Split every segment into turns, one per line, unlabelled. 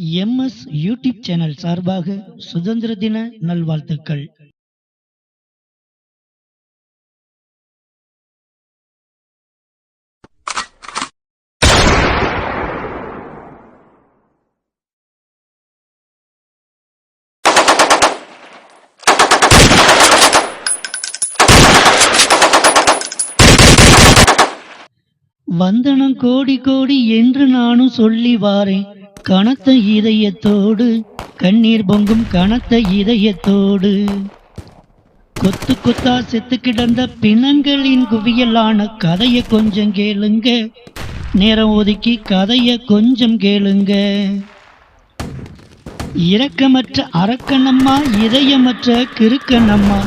MS YouTube channel சார்பாக சுதந்திர தின நல்வாழ்த்துக்கள். வந்தனம் கோடி கோடி என்று நானும் சொல்லி வாரேன். கனத்த இதயத்தோடு கண்ணீர் பொங்கும் கனத்த இதயத்தோடு. கொத்து கொத்தா செத்து கிடந்த பிணங்களின் குவியலான கதைய கொஞ்சம் கேளுங்க. நேரம் ஒதுக்கி கதைய கொஞ்சம் கேளுங்க. இரக்கமற்ற அரக்கணம்மா இதயமற்ற கிறுக்கணம்மா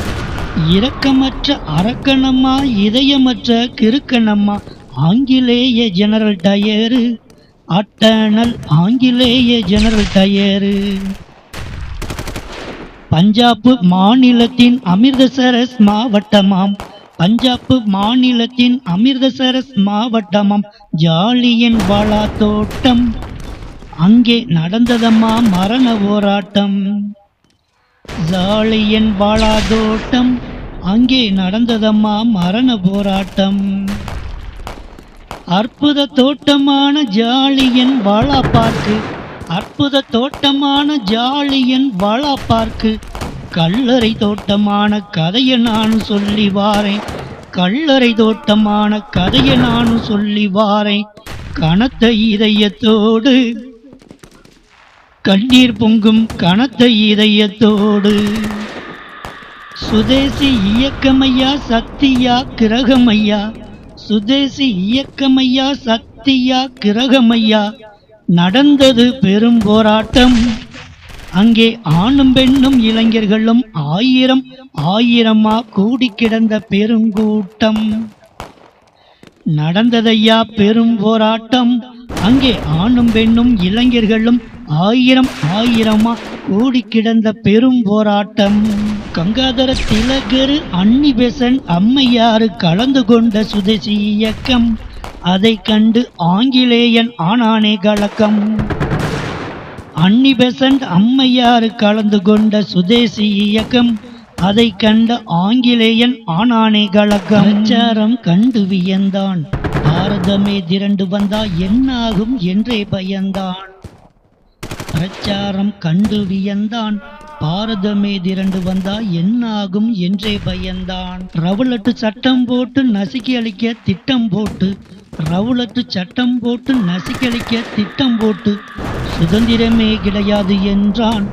இரக்கமற்ற அரக்கணம்மா இதயமற்ற கிறுக்கணம்மா ஆங்கிலேய ஜெனரல் டயரு அட்டனல் ஆங்கிலேய ஜெனரல் டயரு. பஞ்சாப் மாநிலத்தின் அமிர்தசரஸ் மாவட்டமாம். பஞ்சாப் மாநிலத்தின் அமிர்தசரஸ் மாவட்டமாம். ஜாலியன் வாலா தோட்டம். அங்கே நடந்ததம்மா மரண போராட்டம். ஜாலியன் வாலா தோட்டம். அங்கே நடந்ததம்மா மரண போராட்டம். அற்புத தோட்டமான ஜாலியன் வாழா பார்க்கு. அற்புத தோட்டமான ஜாலியன் வாழா பார்க்கு. கல்லறை தோட்டமான கதையை நானும் சொல்லி வாரேன். கல்லறை தோட்டமான கதையை நானும் சொல்லி வாரேன். கனத்த இதயத்தோடு. கண்ணீர் பொங்கும் கனத்த இதயத்தோடு. சுதேசி இயக்கமையா சக்தியா கிரகமையா சுதேசி இயக்கமையா சக்தியா கிரகமையா? நடந்தது பெரும் போராட்டம். அங்கே ஆணும் பெண்ணும் இளைஞர்களும் ஆயிரம் ஆயிரமா கூடி கிடந்த பெருங்கூட்டம். நடந்ததையா பெரும் போராட்டம். அங்கே ஆணும் பெண்ணும் இளைஞர்களும் ஆயிரம் ஆயிரமா கூடி கிடந்த பெரும் போராட்டம். கங்காதர திலகரு அன்னி பெசன் அம்மையாறு கலந்து கொண்ட சுதேசி இயக்கம். அதை கண்டு ஆங்கிலேயன் ஆனானே கலக்கம். அன்னி பெசன்ட் அம்மையாறு கலந்து கொண்ட சுதேசி இயக்கம். அதை கண்ட ஆங்கிலேயன் ஆனானே கலக்கம். பிரச்சாரம் கண்டு வியந்தான். யுத்தமே திரண்டு வந்தா என்னாகும் என்றே பயந்தான். பிரச்சாரம் கண்டு வியந்தான். பாரதமே திரண்டு வந்தா என்னாகும் என்றே பயந்தான். ரவுலட்டு சட்டம் போட்டு நசுக்கி அளிக்க திட்டம் போட்டு ரவுலட்டு சட்டம் போட்டு நசுக்கி அளிக்க திட்டம் போட்டு சுதந்திரமே கிடையாது என்றான்.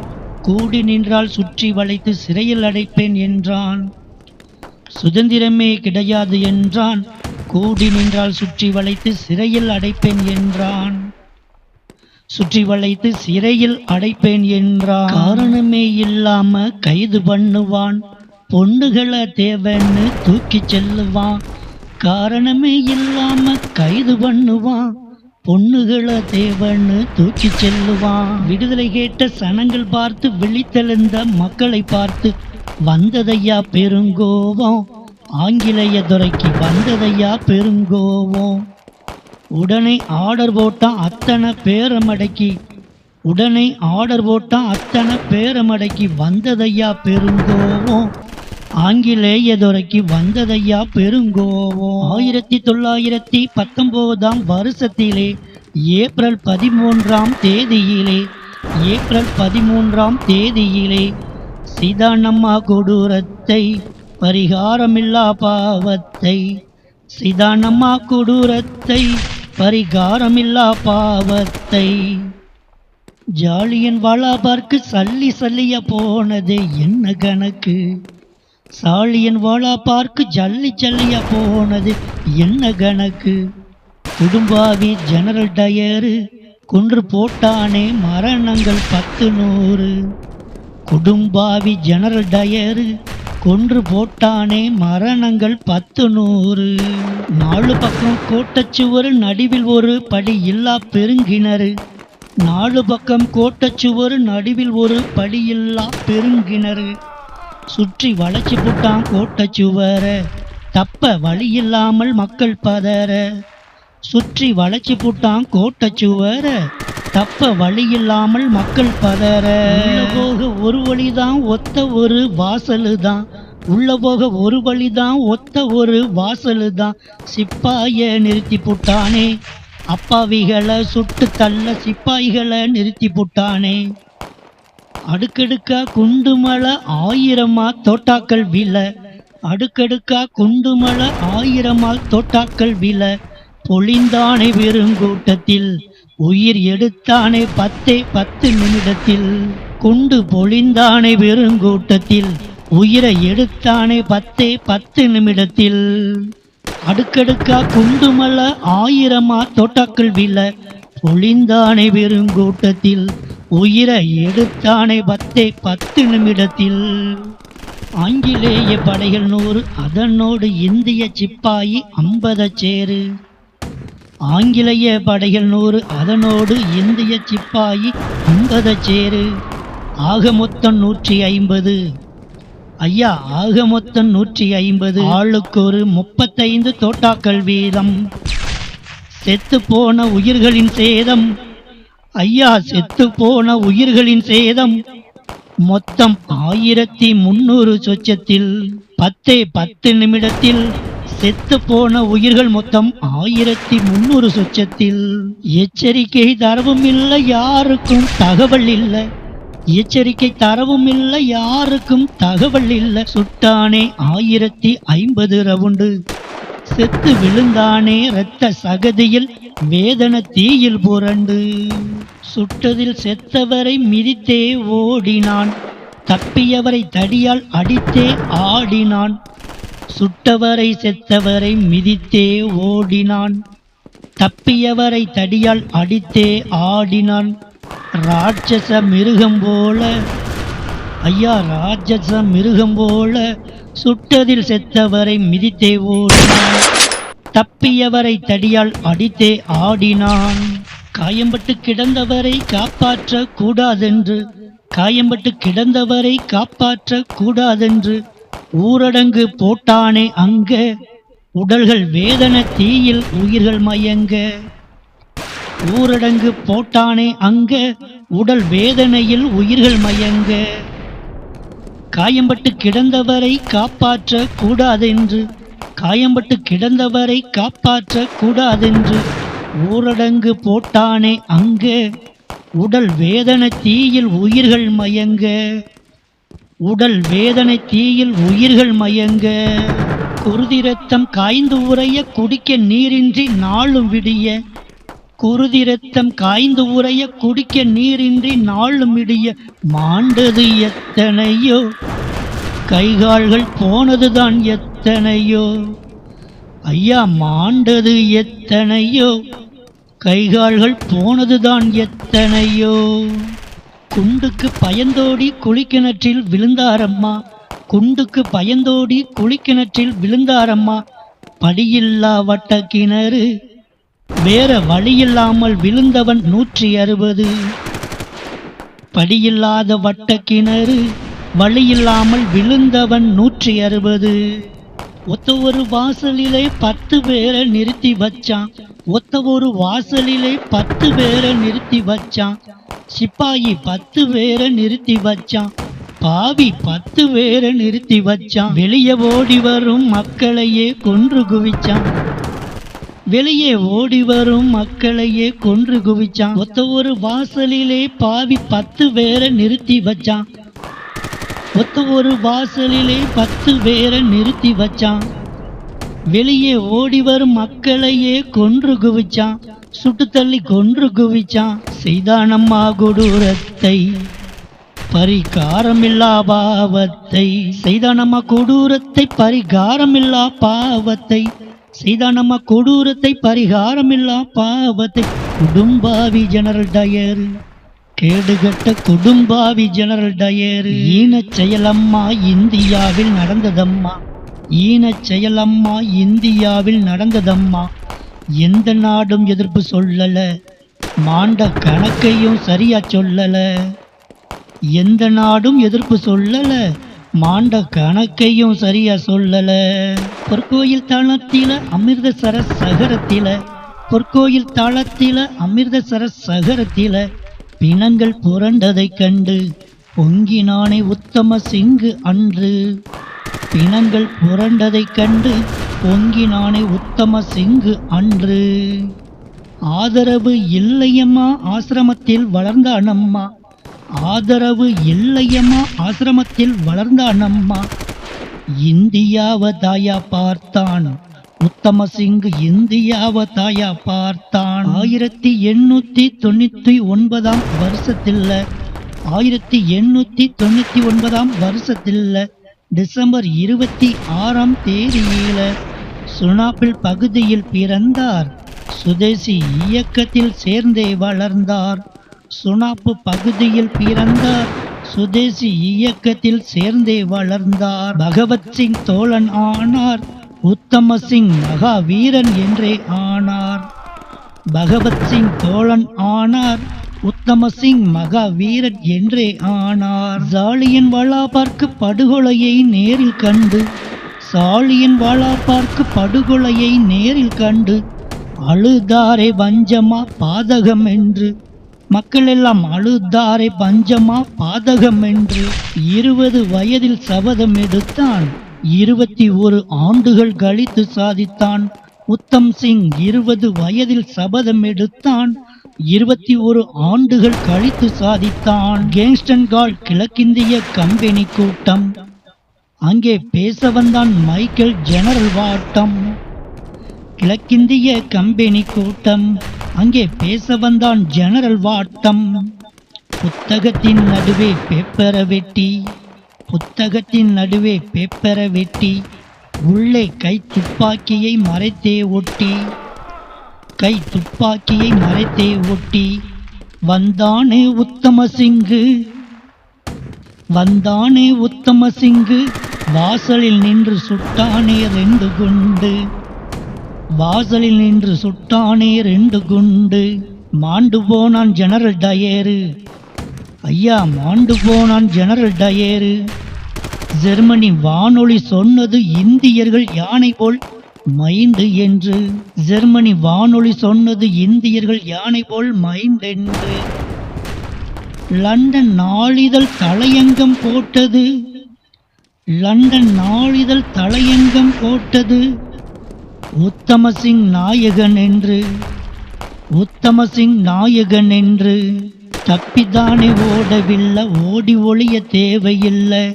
கூடி நின்றால் சுற்றி வளைத்து சிறையில் அடைப்பேன் என்றான். சுதந்திரமே கிடையாது என்றான். கூடி நின்றால் சுற்றி வளைத்து சிறையில் அடைப்பேன் என்றான். சுற்றி வளைத்து சிறையில் அடைப்பேன் என்றான். காரணமே இல்லாம கைது பண்ணுவான். பொண்ணுகளை தேவைன்னு தூக்கி செல்லுவான். காரணமே இல்லாம கைது பண்ணுவான். பொண்ணுகளை தேவன்னு தூக்கி செல்லுவான். விடுதலை கேட்ட சனங்கள் பார்த்து விழித்தெழுந்த மக்களை பார்த்து வந்ததையா பெருங்கோவம் ஆங்கிலேய துறைக்கு வந்ததையா பெருங்கோவம். உடனே ஆர்டர் போட்டான் அத்தனை பேரமடக்கி உடனே ஆர்டர் போட்டான் அத்தனை பேரமடக்கி வந்ததையா பெருங்கோவம். ஆங்கிலேய துறைக்கு வந்ததையா பெருங்கோவம். ஆயிரத்தி தொள்ளாயிரத்தி பத்தொம்போதாம் வருஷத்திலே ஏப்ரல் பதிமூன்றாம் தேதியிலே ஏப்ரல் பதிமூன்றாம் தேதியிலே சிதானம்மா கொடூரத்தை பரிகாரமில்லா பாவத்தை சிதானம்மா கொடூரத்தை பரிகாரமில்லா பாவத்தை. ஜாலியன் வாழாபார்க்கு சல்லி சல்லிய போனது என்ன கணக்கு? சாலியன் வாழாபார்க்கு ஜல்லி ஜல்லிய போனது என்ன கணக்கு? குடும்பாவி ஜெனரல் டயரு கொன்று போட்டானே மரணங்கள் பத்து நூறு. குடும்பாவி ஜெனரல் டயரு கொன்று போட்டானே மரணங்கள் பத்து நூறு நாலு பக்கம் கோட்டச்சுவர் நடுவில் ஒரு படி இல்லா பெருங்கிணறு. நாலு பக்கம் கோட்டச்சுவர் நடுவில் ஒரு படியில்லா பெருங்கிணறு. சுற்றி வளைச்சி போட்டான் கோட்டச்சுவர. தப்ப வழி இல்லாமல் மக்கள் பதற. சுற்றி வளைச்சி போட்டான் கோட்டச்சுவர. தப்ப வழி இல்லாமல் மக்கள் பதற. உள்ள போக ஒரு வழிதான் ஒத்த ஒரு வாசலு தான் உள்ள போக ஒரு வழிதான் ஒத்த ஒரு வாசலு தான் சிப்பாய நிறுத்தி போட்டானே. அப்பாவிகளை சுட்டு தள்ள சிப்பாய்களை நிறுத்தி போட்டானே. அடுக்கடுக்கா குண்டுமலை ஆயிரமா தோட்டாக்கள் வில அடுக்கடுக்கா குண்டுமலை ஆயிரமா தோட்டாக்கள் வில பொழிந்தானே பெருங்கூட்டத்தில் உயிர் எடுத்தானே பத்தே பத்து நிமிடத்தில் குண்டு பொழிந்தானே பெருங்கூட்டத்தில் உயிரை எடுத்தானே பத்தே பத்து நிமிடத்தில். அடுக்கடுக்கா குண்டுமல ஆயிரமா தோட்டாக்கள் வில பொழிந்தானே பெருங்கூட்டத்தில் உயிரை எடுத்தானே பத்தே பத்து நிமிடத்தில். ஆங்கிலேய படைகள் நூறு அதனோடு இந்திய சிப்பாயி ஐம்பத சேரு ஆங்கிலேய படைகள் நூறு அதனோடு இந்திய சிப்பாயி சேரு ஆக மொத்தம் நூற்றி ஐம்பது. ஐயா ஆக மொத்தம் நூற்றி ஐம்பது. ஆளுக்கு ஒரு முப்பத்தைந்து தோட்டாக்கள் வீதம். செத்து போன உயிர்களின் சேதம். ஐயா செத்து போன உயிர்களின் சேதம். மொத்தம் ஆயிரத்தி முன்னூறு சொச்சத்தில் பத்தே பத்து நிமிடத்தில் செத்து போன உயிர்கள் மொத்தம் ஆயிரத்தி முன்னூறு சொச்சத்தில். எச்சரிக்கை தரவும் இல்லை யாருக்கும் தகவல் இல்லை. எச்சரிக்கை தரவும் இல்லை யாருக்கும் தகவல் இல்லை. சுட்டானே ஆயிரத்தி ஐம்பது ரவுண்டு. செத்து விழுந்தானே இரத்த சகதியில் வேதன தீயில் புரண்டு. சுட்டதில் செத்தவரை மிதித்தே ஓடினான். தப்பியவரை தடியால் அடித்தே ஆடினான். சுட்டவரை செத்தவரை மிதித்தே ஓடினான். தப்பியவரை தடியால் அடித்தே ஆடினான். ராட்சச மிருகம் போல ஐயா ராட்சச மிருகம் போல சுட்டதில் செத்தவரை மிதித்தே ஓடினான். தப்பியவரை தடியால் அடித்தே ஆடினான். காயம்பட்டு கிடந்தவரை காப்பாற்ற கூடாதென்று காயம்பட்டு கிடந்தவரை காப்பாற்ற கூடாதென்று ஊரடங்கு போட்டானே அங்க. உடல்கள் வேதன தீயில் உயிர்கள் மயங்க. ஊரடங்கு போட்டானே அங்க. உடல் வேதனையில் உயிர்கள் மயங்க. காயம்பட்டு கிடந்தவரை காப்பாற்ற கூடாதென்று. காயம்பட்டு கிடந்தவரை காப்பாற்ற கூடாதென்று. ஊரடங்கு போட்டானே அங்கே. உடல் வேதனை தீயில் உயிர்கள் மயங்க. உடல் வேதனை தீயில் உயிர்கள் மயங்க குருதி ரத்தம் காய்ந்து உறைய குடிக்க நீரின்றி நாளும் விடிய குருதி ரத்தம் காய்ந்து உறைய குடிக்க நீரின்றி நாளும் விடிய மாண்டது எத்தனையோ? கைகால்கள் போனதுதான் எத்தனையோ? ஐயா மாண்டது எத்தனையோ? கைகால்கள் போனதுதான் எத்தனையோ? குண்டுக்கு பயந்தோடி குளிக்கிணற்றில் விழுந்தாரம்மா. குண்டுக்கு பயந்தோடி குளிக்கிணற்றில் விழுந்தாரம்மா. படியில்லா வட்ட கிணறு. வேற வழியில்லாமல் விழுந்தவன் நூற்றி அறுபது. படியில்லாத வட்ட கிணறு. வழியில்லாமல் விழுந்தவன் நூற்றி அறுபது. ஒத்த ஒரு வாசலிலே பத்து பேரை நிறுத்தி வச்சான். ஒத்த ஒரு வாசலிலே பத்து பேரை நிறுத்தி வச்சான். சிப்பாயி பத்து பேரை நிறுத்தி வச்சான். பாவி பத்து பேரை நிறுத்தி வச்சான். வெளியே ஓடி வரும் மக்களையே கொன்று குவிச்சான். வெளியே ஓடி வரும் மக்களையே கொன்று குவிச்சான். ஒத்த ஒரு வாசலிலே பாவி பத்து பேரை நிறுத்தி வச்சான். ஒத்த ஒரு வாசலிலே பத்து பேரை நிறுத்தி வச்சான். வெளியே ஓடி வரும் மக்களையே கொன்று குவிச்சான். சுட்டு தள்ளி கொன்று குவிச்சான். செய்தானம்மா கொடூரத்தை. பரிகாரமில்லா பாவத்தை. செய்தானம்மா கொடூரத்தை பரிகாரமில்லா பாவத்தை. செய்தானம்மா கொடூரத்தை பரிகாரமில்லா பாவத்தை. குடும்பாவி ஜெனரல் டயர். கேடுகட்ட குடும்பாவி ஜெனரல் டயர். ஈன செயலம்மா இந்தியாவில் நடந்ததம்மா. ஈனச் செயலம்மா இந்தியாவில் நடந்ததம்மா. எந்த நாடும் எதிர்ப்பு சொல்லல. மாண்ட கணக்கையும் சரியா சொல்லல. எந்த நாடும் எதிர்ப்பு சொல்லல. மாண்ட கணக்கையும் சரியா சொல்லல. பொற்கோயில் தளத்தில அமிர்தசர சகரத்தில பொற்கோயில் தளத்தில அமிர்தசர சகரத்தில பிணங்கள் புரண்டதைக் கண்டு பொங்கினானே உத்தம சிங்கு அன்று. பிணங்கள் புரண்டதைக் கண்டு பொங்கினானே உத்தம சிங்கு அன்று. ஆதரவு இல்லையம்மா ஆசிரமத்தில் வளர்ந்தானம்மா ஆதரவு இல்லையம்மா ஆசிரமத்தில் வளர்ந்த அண்ணம்மா. இந்தியாவ தாயா பார்த்தான்? உத்தம சிங்கு இந்தியாவ தாயா பார்த்தான். ஆயிரத்தி எண்ணூத்தி தொண்ணூத்தி ஒன்பதாம் வருஷத்தில் ஆயிரத்தி எண்ணூத்தி தொண்ணூத்தி ஒன்பதாம் வருஷத்தில் டிசம்பர் இருபத்தி ஆறாம் தேதியில சுனாப்பில் பகுதியில் பிறந்தார். சுதேசி இயக்கத்தில் சேர்ந்தே வளர்ந்தார். சுனாப்பு பகுதியில் பிறந்தார். சுதேசி இயக்கத்தில் சேர்ந்தே வளர்ந்தார். பகவத் சிங் தோழன் ஆனார். உத்தம சிங் மகாவீரன் என்றே ஆனார். பகவத் சிங் தோழன் ஆனார். உத்தம சிங் மகாவீரன் என்றே ஆனார். ஜாலியன் வாலாபார்க்கு படுகொலையை நேரில் கண்டு சாலியன் வாலாபார்க்கு படுகொலையை நேரில் கண்டு அழுதாரே வஞ்சமா பாதகம் என்று. மக்கள் எல்லாம் அழுதாரே பஞ்சமா பாதகம் என்று. இருபது வயதில் சபதம் எடுத்தான் இருபத்தி ஒரு ஆண்டுகள் கழித்து சாதித்தான். உத்தம் சிங் இருபது வயதில் சபதம் எடுத்தான் இருபத்தி ஒரு ஆண்டுகள் கழித்து சாதித்தான் கேங்ஸ்டன் கால் கிழக்கிந்திய கம்பெனி கூட்டம். அங்கே பேச வந்தான் மைக்கேல் ஜெனரல் வாட்டம். கிழக்கிந்திய கம்பெனி கூட்டம். அங்கே பேச வந்தான் ஜெனரல் வாட்டம். புத்தகத்தின் நடுவே பேப்பரை வெட்டி புத்தகத்தின் நடுவே பேப்பரை வெட்டி உள்ளே கை துப்பாக்கியை மறைத்தே ஒட்டி கை துப்பாக்கியை மறைத்தே ஒட்டி வந்தானே உத்தம சிங்கு வந்தானே உத்தம சிங்கு வாசலில் நின்று சுட்டானே ரெண்டு குண்டு வாசலில் நின்று சுட்டானே ரெண்டு குண்டு மாண்டு போனான் ஜெனரல் டயரு ஐயா மாண்டு போனான் ஜெனரல் டயரு ஜெர்மனி வானொலி சொன்னது இந்தியர்கள் யானை போல் மைண்டு என்று. ஜெர்மனி வானொலி சொன்னது இந்தியர்கள் யானை போல் மைண்ட் என்று. லண்டன் நாளிதழ் தலையங்கம் போட்டது. லண்டன் நாளிதழ் தலையங்கம் போட்டது. உத்தமசிங் நாயகன் என்று. உத்தமசிங் நாயகன் என்று. தப்பித்தானே ஓடவில்லை ஓடி ஒளிய தேவையில்லை.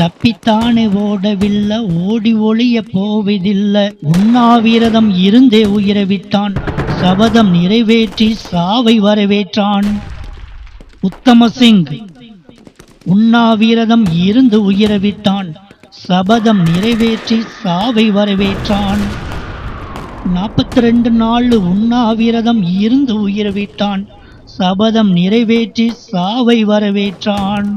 தப்பித்தானே ஓடவில்லை ஓடி ஒளிய போவதில்லை. உண்ணாவிரதம் இருந்தே உயிரவிட்டான் சபதம் நிறைவேற்றி சாவை வரவேற்றான். உத்தம சிங் உண்ணாவிரதம் இருந்து உயிரவிட்டான் சபதம் நிறைவேற்றி சாவை வரவேற்றான். நாற்பத்தி ரெண்டு நாள் உண்ணாவிரதம் இருந்து உயிரவிட்டான் சபதம் நிறைவேற்றி சாவை வரவேற்றான்.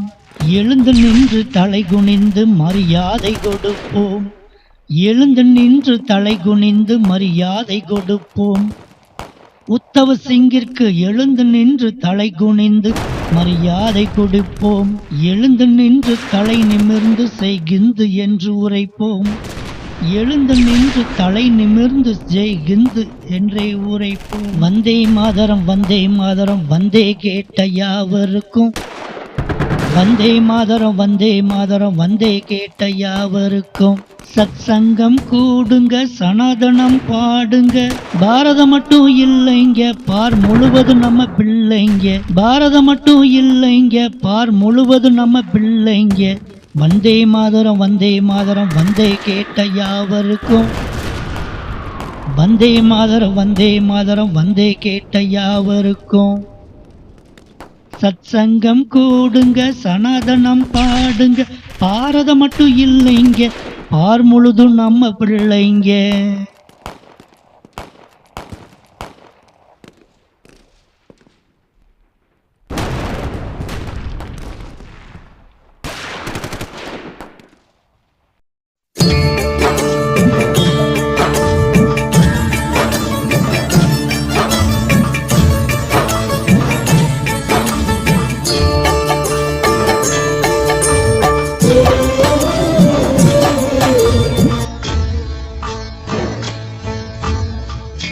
எழுந்து நின்று தலை குனிந்து மரியாதை கொடுப்போம். எழுந்து நின்று தலை குனிந்து மரியாதை கொடுப்போம். உத்தவ சிங்கிற்கு எழுந்து நின்று தலை குனிந்து மரியாதை கொடுப்போம். எழுந்து நின்று தலை நிமிர்ந்து செய்கிந்து என்று உரைப்போம். எழுந்து நின்று தலை நிமிர்ந்து ஜெய்கிந்து என்றே உரைப்போம். வந்தே மாதரம் வந்தே மாதரம் வந்தே கேட்ட யாவருக்கும் வந்தே மாதரம் வந்தே மாதரம் வந்தே கேட்ட யாவருக்கும் சத் சங்கம் கூடுங்க சனாதனம் பாடுங்க. பாரதம் மட்டும் இல்லைங்க பார் முழுவதும் நம்ம பிள்ளைங்க. பாரதம் மட்டும் இல்லைங்க பார் முழுவதும் நம்ம பிள்ளைங்க. வந்தே மாதரம் வந்தே மாதரம் வந்தே கேட்ட யாவருக்கும் வந்தே மாதரம் வந்தே மாதரம் வந்தே கேட்ட யாவருக்கும் சத்சங்கம் கூடுங்க சனாதனம் பாடுங்க. பாரதம் மட்டும் இல்லைங்க பார் முழுதும் நம்ம பிள்ளைங்க.